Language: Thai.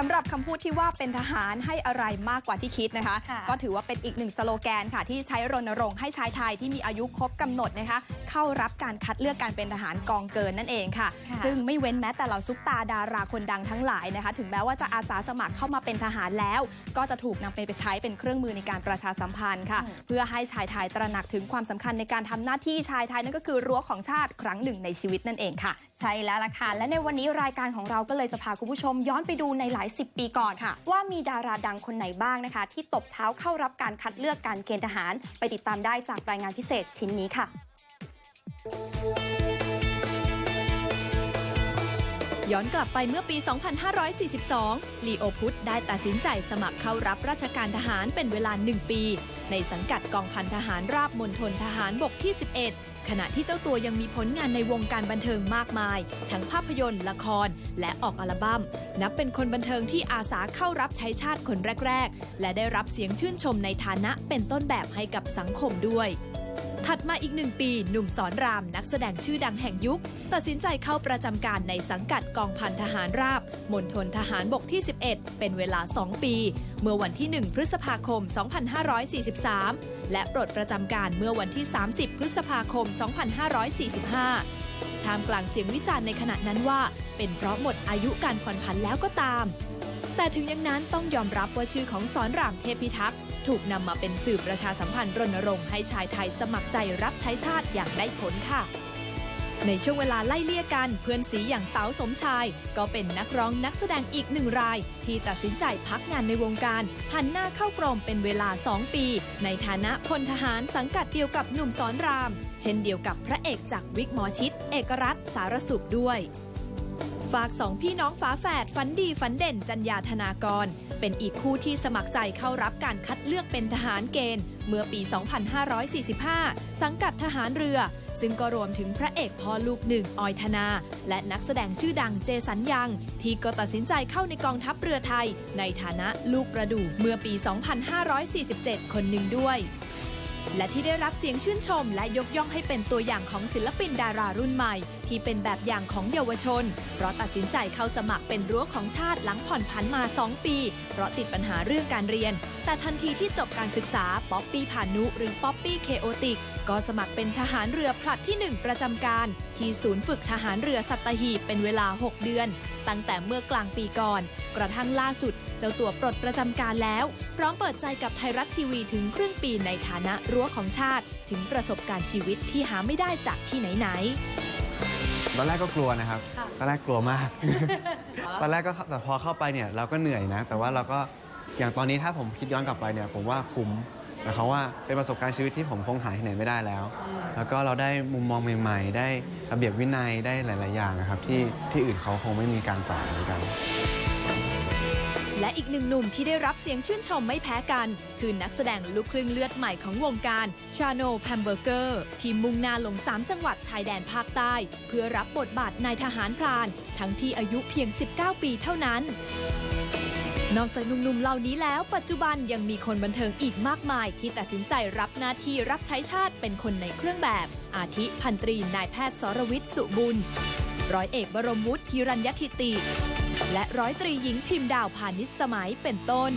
สำหรับคำพูดที่ว่าเป็นทหารให้อะไรมากกว่าที่คิดนะคะค่ะก็ถือว่าเป็นอีกหนึ่งสโลแกนค่ะ ที่ใช้รณรงค์ให้ชายไทยที่มีอายุครบกำหนดนะคะ เข้ารับการคัดเลือกการเป็นทหารกองเกินนั่นเองค่ะค่ะซึ่งไม่เว้นแม้แต่เหล่าซุปตาดาราคนดังทั้งหลายนะคะ ถึงแม้ว่าจะอาสาสมัครเข้ามาเป็นทหารแล้ว ก็จะถูกนำไปใช้เป็นเครื่องมือในการประชาสัมพันธ์ค่ะอืมเพื่อให้ชายไทยตระหนักถึงความสำคัญในการทำหน้าที่ชายไทยนั่นก็คือรั้วของชาติครั้งหนึ่งในชีวิตนั่นเองค่ะ ใช่แล้วล่ะค่ะและในวันนี้รายการของเราก็เลยจะพาคุณผู้ชมย้อนไปดูในหลายสิบปีก่อนค่ะว่ามีดาราดังคนไหนบ้างนะคะ ที่ตบเท้าเข้ารับการคัดเลือกการเกณฑ์ทหาร ไปติดตามได้จากรายงานพิเศษชิ้นนี้ค่ะ ย้อนกลับไปเมื่อปี 2542 ลีโอพุทธได้ตัดสินใจสมัครเข้ารับราชการทหารเป็นเวลา 1 ปี ในสังกัดกองพันทหารราบมณฑลทหารบกที่ 11 ขณะที่เจ้าตัวยังมีผลงานในวงการบันเทิงมากมาย ทั้งภาพยนตร์ ละคร และออกอัลบั้ม นับเป็นคนบันเทิงที่อาสาเข้ารับใช้ชาติคนแรก ๆ และได้รับเสียงชื่นชมในฐานะเป็นต้นแบบให้กับสังคมด้วย ถัดมาอีกหนึ่งปี หนุ่มสอนรามนักแสดงชื่อดังแห่งยุค ตัดสินใจเข้าประจำการในสังกัดกองพันทหารราบมณฑลทหารบกที่ 11 เป็นเวลา 2 ปี เมื่อวันที่ 1 พฤษภาคม 2543 และปลดประจำการเมื่อวันที่ 30 พฤษภาคม 2545 ท่ามกลางเสียงวิจารณ์ในขณะนั้นว่า เป็นเพราะหมดอายุการผ่อนผันแล้วก็ตาม แต่ถึงอย่างนั้นต้องยอมรับว่าชื่อของสอนรามเทพิทักษ์ถูกนำมาเป็นสื่อประชาสัมพันธ์รณรงค์ให้ชายไทยสมัครใจรับใช้ชาติอย่างได้ผลค่ะ ในช่วงเวลาไล่เลี่ยกันเพื่อนสีอย่างเต๋าสมชาย ก็เป็นนักร้องนักแสดงอีกหนึ่งราย ที่ตัดสินใจพักงานในวงการหันหน้าเข้ากรมเป็นเวลา 2 ปี ในฐานะพลทหารสังกัดเดียวกับหนุ่มสอนราม เช่นเดียวกับพระเอกจากวิกหมอชิดเอกรัตสารสุขด้วยฝากสองพี่น้องฝาแฝดฝันดีฝันเด่นจัญญาธนากร เป็นอีกคู่ที่สมัครใจเข้ารับการคัดเลือกเป็นทหารเกณฑ์ เมื่อปี 2545 สังกัดทหารเรือ ซึ่งก็รวมถึงพระเอกพ่อลูกหนึ่งออยธนา และนักแสดงชื่อดังเจสันยัง ที่ก็ตัดสินใจเข้าในกองทัพเรือไทย ในฐานะลูกประดูเมื่อปี 2547 คนหนึ่งด้วยและที่ได้รับเสียงชื่นชมและยกย่องให้เป็นตัวอย่างของศิลปินดารารุ่นใหม่ ที่เป็นแบบอย่างของเยาวชน เพราะตัดสินใจเข้าสมัครเป็นรั้วของชาติหลังผ่อนผันมา 2 ปี เพราะติดปัญหาเรื่องการเรียน แต่ทันทีที่จบการศึกษาป๊อปปี้พานุหรือป๊อปปี้เคโอติก ก็สมัครเป็นทหารเรือผลัดที่ 1 ประจำการ ที่ศูนย์ฝึกทหารเรือสัตหีบเป็นเวลา 6 เดือน ตั้งแต่เมื่อกลางปีก่อน กระทั่งล่าสุด เจ้าตัวปลดประจำการแล้ว พร้อมเปิดใจกับไทยรัฐทีวีถึงครึ่งปีในฐานะรั้วของชาติ ถึงประสบการณ์ชีวิตที่หาไม่ได้จากที่ไหนๆตอนแรกก็กลัวนะครับค่ะตอนแรกกลัวมาก ตอนแรกก็แต่พอเข้าไปเนี่ยเราก็เหนื่อยนะ แต่ว่าเราก็ อย่างตอนนี้ถ้าผมคิดย้อนกลับไปเนี่ยผมว่าคุ้มนะครับว่าเป็นประสบการณ์ชีวิตที่ผมคงหาที่ไหนไม่ได้แล้ว แล้วก็เราได้มุมมองใหม่ๆ ได้ระเบียบวินัยได้หลาย ๆ อย่างนะครับที่ที่อื่นเขาคงไม่มีการสอนเหมือนกัน และอีกหนึ่งหนุ่มที่ได้รับเสียงชื่นชมไม่แพ้กัน คือนักแสดงลูกครึ่งเลือดใหม่ของวงการชาโนแพมเบอร์เกอร์ ที่มุ่งหน้าลง 3 จังหวัดชายแดนภาคใต้ เพื่อรับบทบาทนายทหารพราน ทั้งที่อายุเพียง 19 ปีเท่านั้น นอกจากหนุ่มๆ เหล่านี้แล้ว ปัจจุบันยังมีคนบันเทิงอีกมากมาย ที่ตัดสินใจรับหน้าที่รับใช้ชาติเป็นคนในเครื่องแบบ อาทิพันตรีนายแพทย์สรวิทย์สุบุญ ร้อยเอกบรมวุฒิพิรัญยทิติ และร้อยตรีหญิงพิมพ์ดาวพาณิชย์สมัยเป็นต้น